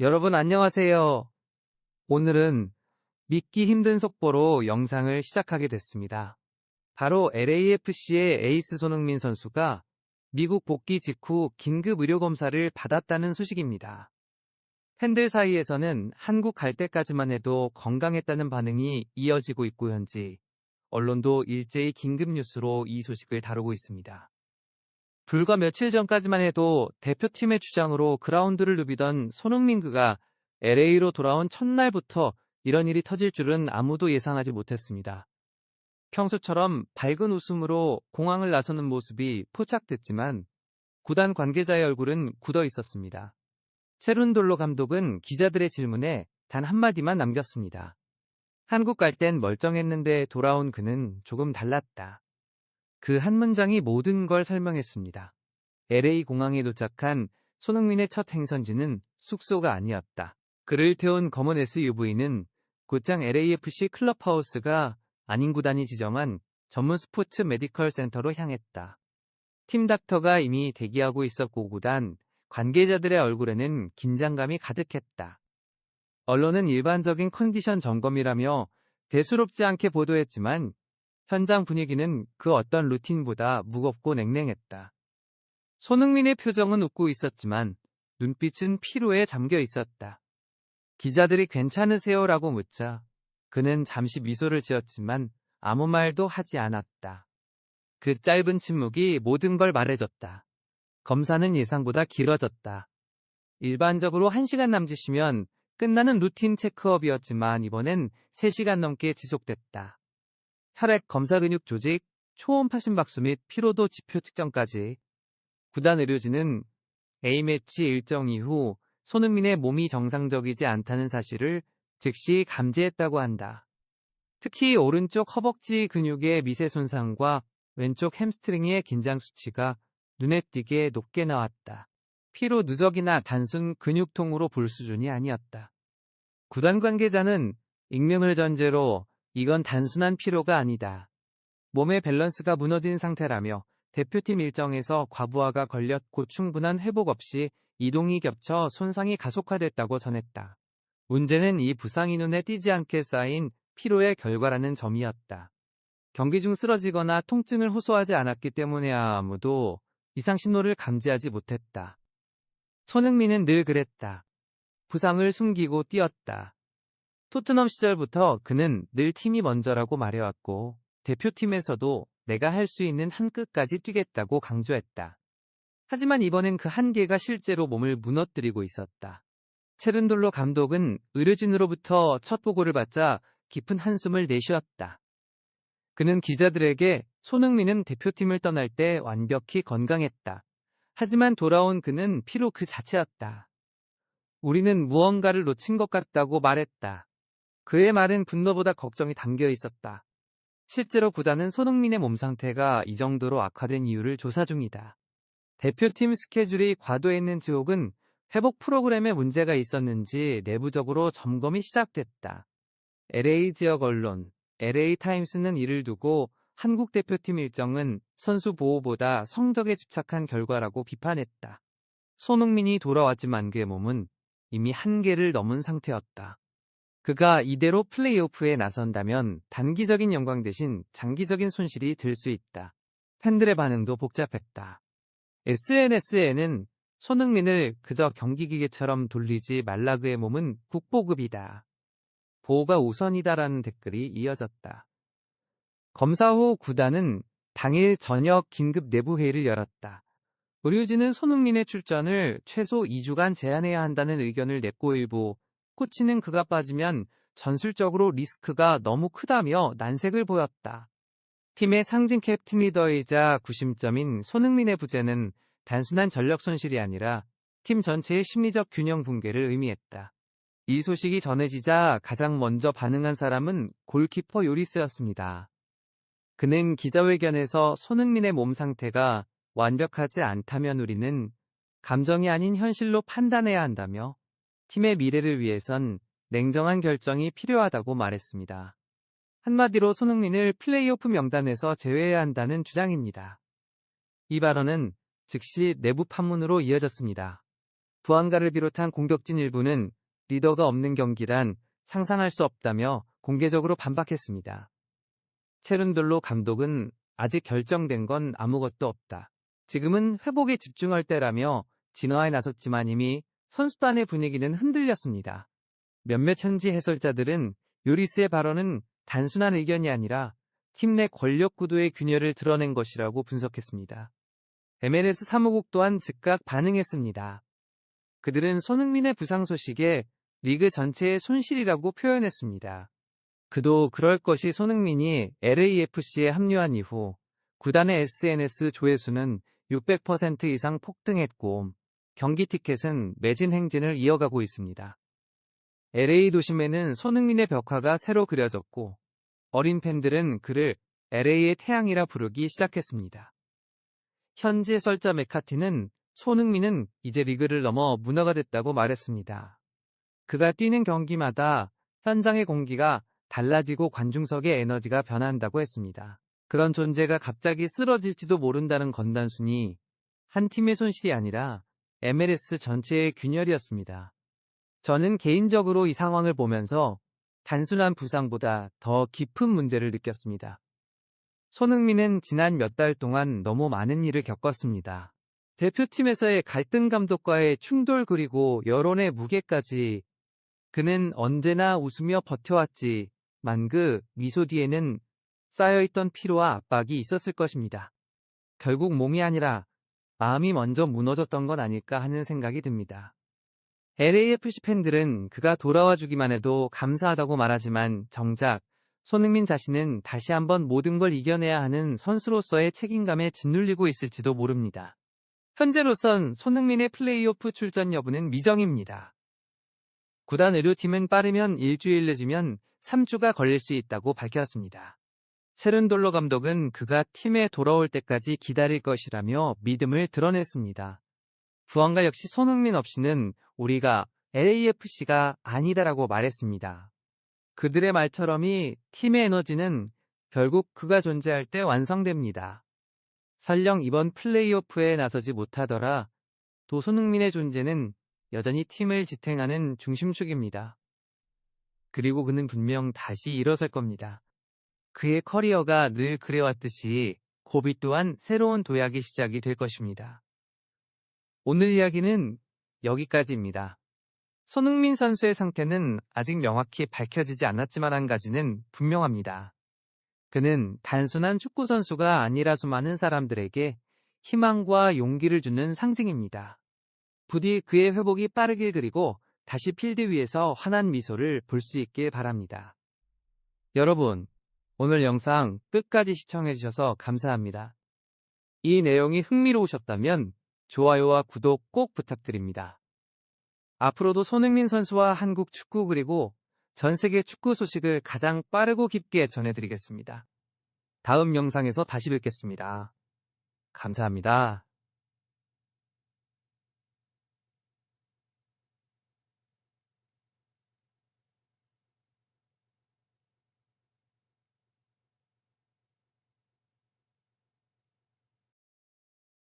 여러분 안녕하세요. 오늘은 믿기 힘든 속보로 영상을 시작하게 됐습니다. 바로 LAFC의 에이스 손흥민 선수가 미국 복귀 직후 긴급 의료 검사를 받았다는 소식입니다. 팬들 사이에서는 한국 갈 때까지만 해도 건강했다는 반응이 이어지고 있고 현지 언론도 일제히 긴급 뉴스로 이 소식을 다루고 있습니다. 불과 며칠 전까지만 해도 대표팀의 주장으로 그라운드를 누비던 손흥민 그가 LA로 돌아온 첫날부터 이런 일이 터질 줄은 아무도 예상하지 못했습니다. 평소처럼 밝은 웃음으로 공항을 나서는 모습이 포착됐지만 구단 관계자의 얼굴은 굳어 있었습니다. 체룬돌로 감독은 기자들의 질문에 단 한마디만 남겼습니다. 한국 갈 땐 멀쩡했는데 돌아온 그는 조금 달랐다. 그 한 문장이 모든 걸 설명했습니다. LA 공항에 도착한 손흥민의 첫 행선지는 숙소가 아니었다. 그를 태운 검은 SUV는 곧장 LAFC 클럽하우스가 아닌 구단이 지정한 전문 스포츠 메디컬 센터로 향했다. 팀 닥터가 이미 대기하고 있었고 구단 관계자들의 얼굴에는 긴장감이 가득했다. 언론은 일반적인 컨디션 점검이라며 대수롭지 않게 보도했지만 현장 분위기는 그 어떤 루틴보다 무겁고 냉랭했다. 손흥민의 표정은 웃고 있었지만 눈빛은 피로에 잠겨 있었다. 기자들이 괜찮으세요라고 묻자 그는 잠시 미소를 지었지만 아무 말도 하지 않았다. 그 짧은 침묵이 모든 걸 말해줬다. 검사는 예상보다 길어졌다. 일반적으로 1시간 남짓이면 끝나는 루틴 체크업이었지만 이번엔 3시간 넘게 지속됐다. 혈액 검사 근육 조직, 초음 파 심박수 및 피로도 지표 측정까지 구단 의료진은 A매치 일정 이후 손흥민의 몸이 정상적이지 않다는 사실을 즉시 감지했다고 한다. 특히 오른쪽 허벅지 근육의 미세 손상과 왼쪽 햄스트링의 긴장 수치가 눈에 띄게 높게 나왔다. 피로 누적이나 단순 근육통으로 볼 수준이 아니었다. 구단 관계자는 익명을 전제로 이건 단순한 피로가 아니다. 몸의 밸런스가 무너진 상태라며 대표팀 일정에서 과부하가 걸렸고 충분한 회복 없이 이동이 겹쳐 손상이 가속화됐다고 전했다. 문제는 이 부상이 눈에 띄지 않게 쌓인 피로의 결과라는 점이었다. 경기 중 쓰러지거나 통증을 호소하지 않았기 때문에 아무도 이상 신호를 감지하지 못했다. 손흥민은 늘 그랬다. 부상을 숨기고 뛰었다. 토트넘 시절부터 그는 늘 팀이 먼저라고 말해왔고 대표팀에서도 내가 할 수 있는 한 끝까지 뛰겠다고 강조했다. 하지만 이번엔 그 한계가 실제로 몸을 무너뜨리고 있었다. 체른돌로 감독은 의료진으로부터 첫 보고를 받자 깊은 한숨을 내쉬었다. 그는 기자들에게 손흥민은 대표팀을 떠날 때 완벽히 건강했다. 하지만 돌아온 그는 피로 그 자체였다. 우리는 무언가를 놓친 것 같다고 말했다. 그의 말은 분노보다 걱정이 담겨 있었다. 실제로 구단은 손흥민의 몸 상태가 이 정도로 악화된 이유를 조사 중이다. 대표팀 스케줄이 과도했는지 혹은 회복 프로그램에 문제가 있었는지 내부적으로 점검이 시작됐다. LA 지역 언론, LA 타임스는 이를 두고 한국 대표팀 일정은 선수 보호보다 성적에 집착한 결과라고 비판했다. 손흥민이 돌아왔지만 그의 몸은 이미 한계를 넘은 상태였다. 그가 이대로 플레이오프에 나선다면 단기적인 영광 대신 장기적인 손실이 될수 있다. 팬들의 반응도 복잡했다. SNS에는 손흥민을 그저 경기기계처럼 돌리지 말라 그의 몸은 국보급이다. 보호가 우선이다라는 댓글이 이어졌다. 검사 후 구단은 당일 저녁 긴급 내부회의를 열었다. 의료진은 손흥민의 출전을 최소 2주간 제한해야 한다는 의견을 냈고 일부 코치는 그가 빠지면 전술적으로 리스크가 너무 크다며 난색을 보였다. 팀의 상징 캡틴 리더이자 구심점인 손흥민의 부재는 단순한 전력 손실이 아니라 팀 전체의 심리적 균형 붕괴를 의미했다. 이 소식이 전해지자 가장 먼저 반응한 사람은 골키퍼 요리스였습니다. 그는 기자회견에서 손흥민의 몸 상태가 완벽하지 않다면 우리는 감정이 아닌 현실로 판단해야 한다며 팀의 미래를 위해선 냉정한 결정이 필요하다고 말했습니다. 한마디로 손흥민을 플레이오프 명단에서 제외해야 한다는 주장입니다. 이 발언은 즉시 내부 판문으로 이어졌습니다. 부안가를 비롯한 공격진 일부는 리더가 없는 경기란 상상할 수 없다며 공개적으로 반박했습니다. 체룬돌로 감독은 아직 결정된 건 아무것도 없다. 지금은 회복에 집중할 때라며 진화에 나섰지만 이미 선수단의 분위기는 흔들렸습니다. 몇몇 현지 해설자들은 요리스의 발언은 단순한 의견이 아니라 팀 내 권력 구도의 균열을 드러낸 것이라고 분석했습니다. MLS 사무국 또한 즉각 반응했습니다. 그들은 손흥민의 부상 소식에 리그 전체의 손실이라고 표현했습니다. 그도 그럴 것이 손흥민이 LAFC에 합류한 이후 구단의 SNS 조회수는 600% 이상 폭등했고 경기 티켓은 매진 행진을 이어가고 있습니다. LA 도심에는 손흥민의 벽화가 새로 그려졌고 어린 팬들은 그를 LA의 태양이라 부르기 시작했습니다. 현지 해설자 메카티는 손흥민은 이제 리그를 넘어 문화가 됐다고 말했습니다. 그가 뛰는 경기마다 현장의 공기가 달라지고 관중석의 에너지가 변한다고 했습니다. 그런 존재가 갑자기 쓰러질지도 모른다는 건 단순히 한 팀의 손실이 아니라 MLS 전체의 균열이었습니다. 저는 개인적으로 이 상황을 보면서 단순한 부상보다 더 깊은 문제를 느꼈습니다. 손흥민은 지난 몇 달 동안 너무 많은 일을 겪었습니다. 대표팀에서의 갈등 감독과의 충돌 그리고 여론의 무게까지 그는 언제나 웃으며 버텨왔지 만 그 미소 뒤에는 쌓여있던 피로와 압박이 있었을 것입니다. 결국 몸이 아니라 마음이 먼저 무너졌던 건 아닐까 하는 생각이 듭니다. LAFC 팬들은 그가 돌아와 주기만 해도 감사하다고 말하지만 정작 손흥민 자신은 다시 한번 모든 걸 이겨내야 하는 선수로서의 책임감에 짓눌리고 있을지도 모릅니다. 현재로선 손흥민의 플레이오프 출전 여부는 미정입니다. 구단 의료팀은 빠르면 일주일 늦으면 3주가 걸릴 수 있다고 밝혔습니다. 세른돌로 감독은 그가 팀에 돌아올 때까지 기다릴 것이라며 믿음을 드러냈습니다. 부안가 역시 손흥민 없이는 우리가 LAFC가 아니다라고 말했습니다. 그들의 말처럼이 팀의 에너지는 결국 그가 존재할 때 완성됩니다. 설령 이번 플레이오프에 나서지 못하더라 도 손흥민의 존재는 여전히 팀을 지탱하는 중심축입니다. 그리고 그는 분명 다시 일어설 겁니다. 그의 커리어가 늘 그래왔듯이 고비 또한 새로운 도약의 시작이 될 것입니다. 오늘 이야기는 여기까지입니다. 손흥민 선수의 상태는 아직 명확히 밝혀지지 않았지만 한 가지는 분명합니다. 그는 단순한 축구 선수가 아니라 수많은 사람들에게 희망과 용기를 주는 상징입니다. 부디 그의 회복이 빠르길 그리고 다시 필드 위에서 환한 미소를 볼 수 있길 바랍니다. 여러분, 오늘 영상 끝까지 시청해주셔서 감사합니다. 이 내용이 흥미로우셨다면 좋아요와 구독 꼭 부탁드립니다. 앞으로도 손흥민 선수와 한국 축구 그리고 전 세계 축구 소식을 가장 빠르고 깊게 전해드리겠습니다. 다음 영상에서 다시 뵙겠습니다. 감사합니다.